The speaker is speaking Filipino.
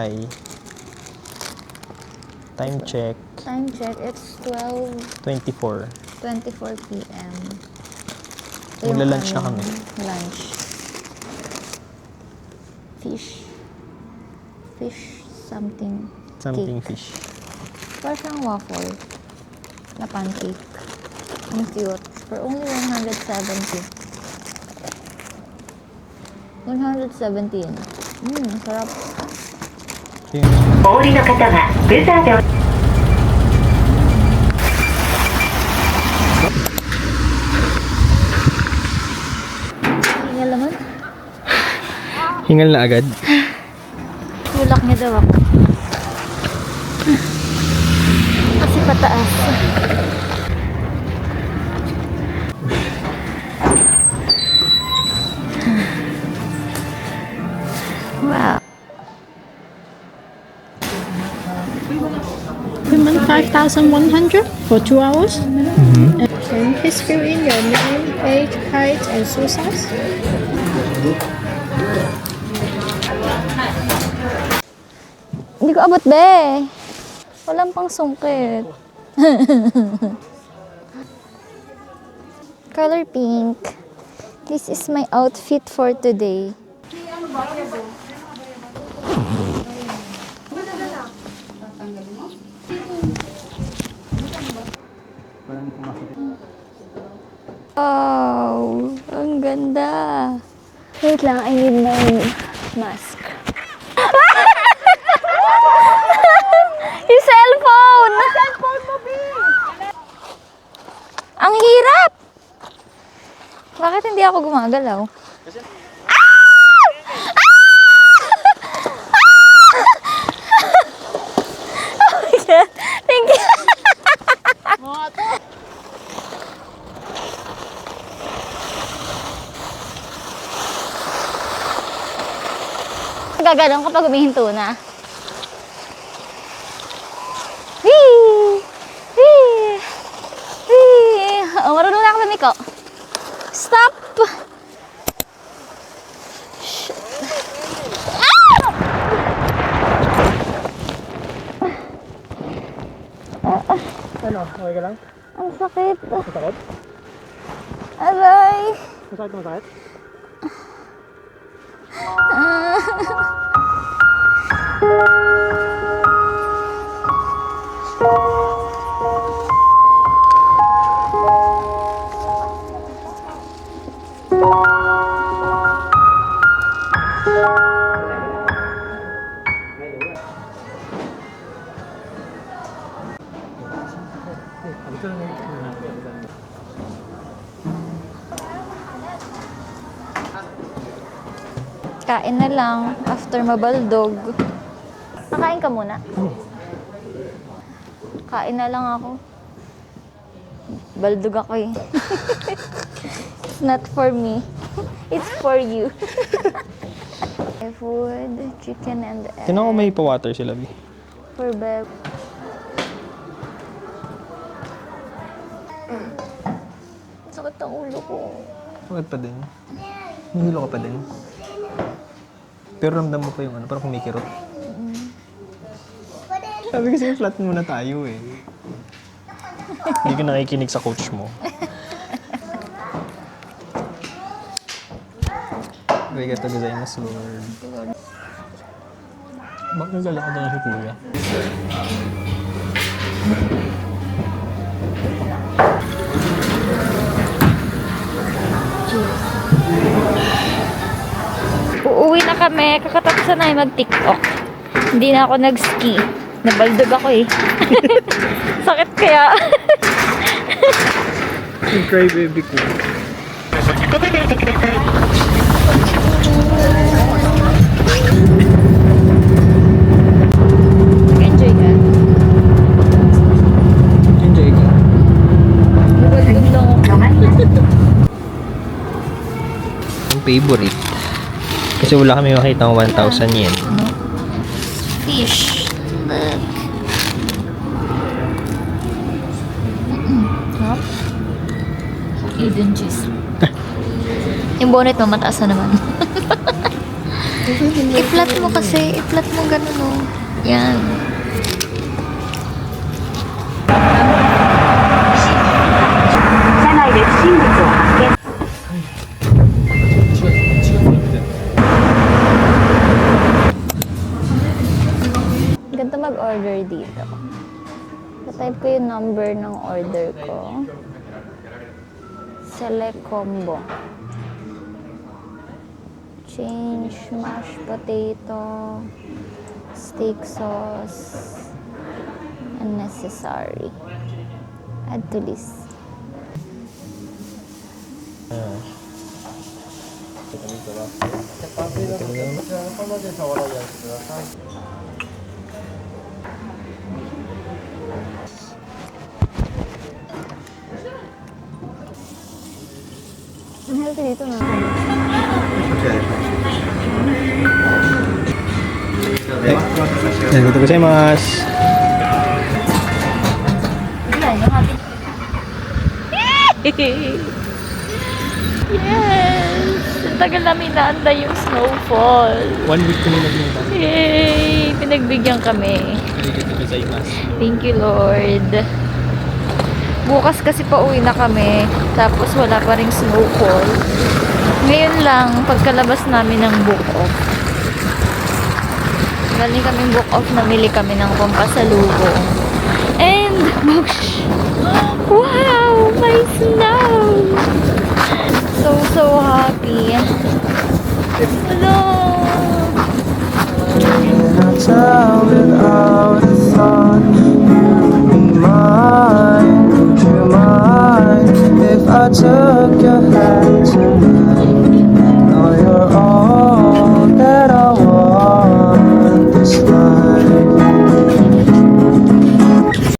Hi. Time check, Time check, it's 12.24 24. p.m. Ito yung Magla-lunch na aming kami. Lunch. Fish. Fish something. Something cake. fish. Parang siyang waffle na pancake. Ang cute. For only 170. 170 yun. Mmm, sarap. Yun. お降りの方はブザーでお Hingal naman. Hingal na agad. Tulak niya daw ako. Kasi pataas. Wow. 5,100 for two hours. Mm-hmm. And please fill in your name, age, height, and shoe size. Hindi ko abot, be. Walang pang sungkit. Color pink. This is my outfit for today. Wow! Ang ganda! Wait lang, I need my mask. Yung cellphone! cellphone mo, Ang hirap! Bakit hindi ako gumagalaw? Ah! Ah! Oh my God! Thank you! Gaganon kapag humihinto na. Whee! Whee! Whee! Oh, marunong na ako lumiko. Stop! Shh. Ano? Okay ka lang? Ang sakit. Masakit? Aray! Masakit masakit? 감사합니다. Kain na lang after mabaldog. Nakain ka muna. Kain na lang ako. Baldog ako eh. It's not for me. It's for you. Food, chicken and egg. Tinan ko may pa-water sila, Bi. For Bev. Sakit ang ulo ko. Bakit pa din? Nihilo ka pa din? Pero ramdam mo pa yung ano, parang kumikirot. Sabi kasi flat muna tayo eh. Hindi ka nakikinig sa coach mo. Arigato gozaimasu, Lord. Bakit naglalakad na si Kuya? Uuwi na kami. Kakatapos na yung mag-tiktok. Hindi na ako nag-ski. Nabaldog ako eh. Sakit kaya. yung cry baby ko. Enjoy ka. Enjoy ka. Nabaldog lang ako. Ang favorite. Kasi wala kami makita ng 1,000 yen. Fish. Look. Sarap. Hidden cheese. Yung bonnet mo, mataas na naman. I-flat mo kasi. I-flat mo ganun o. Yan. Mag-order dito. Type ko yung number ng order ko. Select combo. Change mashed potato, steak sauce, unnecessary. Add to list. Ang healthy dito na. Yan, ito kasi mas. yes! Ang tagal namin naanda yung snowfall. One week kami nagpunta. Yay! Pinagbigyan kami. Thank you, Lord. Bukas kasi pauwi na kami. Tapos wala pa ring snowfall. Ngayon lang, pagkalabas namin ng book off. Galing kami book off, namili kami ng pampasalubong. And, boosh! Wow! water.